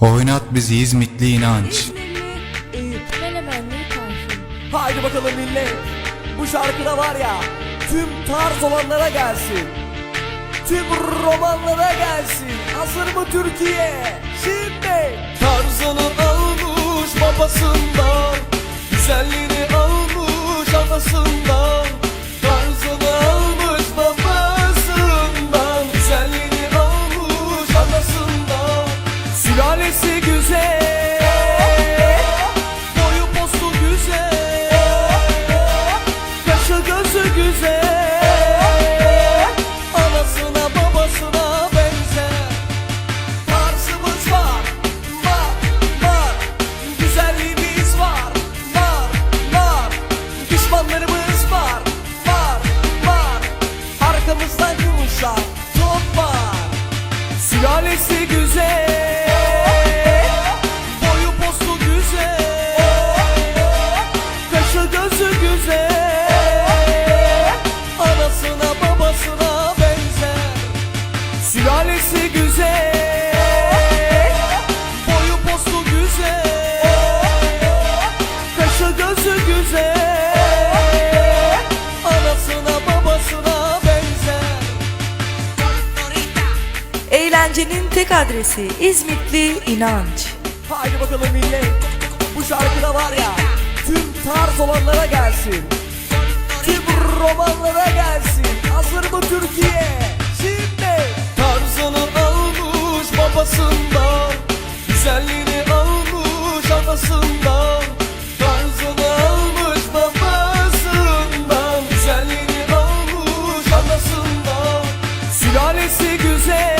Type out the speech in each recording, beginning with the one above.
Oynat bizi İzmitli inanç. Haydi bakalım millet. Bu şarkıda var ya tüm tarz olanlara gelsin. Tüm romanlara gelsin. Hazır mı Türkiye? Şimdi. Tarzını almış babasından. Güzelliğini almış anasından. Sülalesi güzel. Boyu postu güzel. Kaşı gözü güzel. Anasına babasına benzer. Tarzımız var, var, var. Güzelliğimiz var, var, var. Düşmanlarımız var, var, var. Arkamızdan yumuşak top var. Sülalesi güzel. Kaşı gözü güzel. Anasına babasına benzer. Sülalesi güzel. Boyu postu güzel. Kaşı gözü güzel. Anasına babasına benzer. Eğlencenin tek adresi İzmitli İnanç. Haydi bakalım millet. Bu şarkıda var ya tarz olanlara gelsin. Tüm romanlara gelsin. Hazır mı Türkiye? Şimdi. Tarzını almış babasından. Güzelliğini almış anasından. Tarzını almış babasından. Güzelliğini almış anasından. Sülalesi güzel.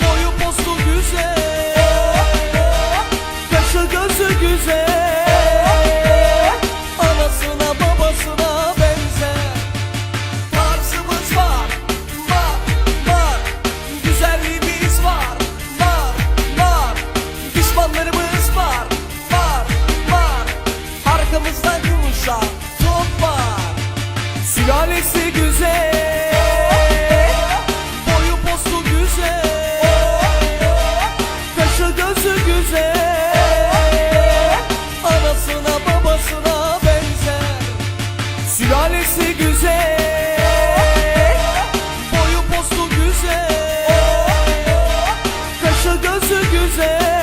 Boyu postu güzel. Kaşı gözü güzel. Tanesi güzel Boyu postu güzel Kaşı gözü güzel Anasına babasına benzer. Sülalesi güzel Boyu postu güzel Kaşı gözü güzel.